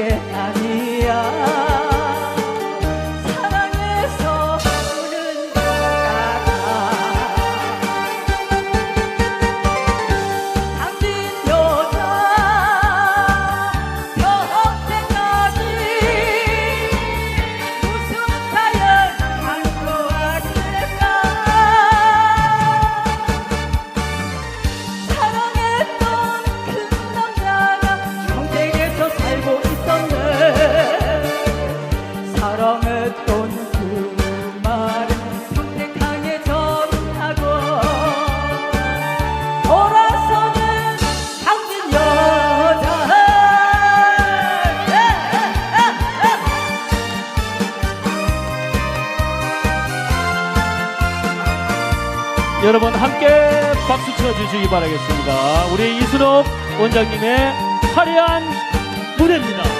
dejas 여러분 함께 박수 쳐주시기 바라겠습니다. 우리 이순옥 원장님의 화려한 무대입니다.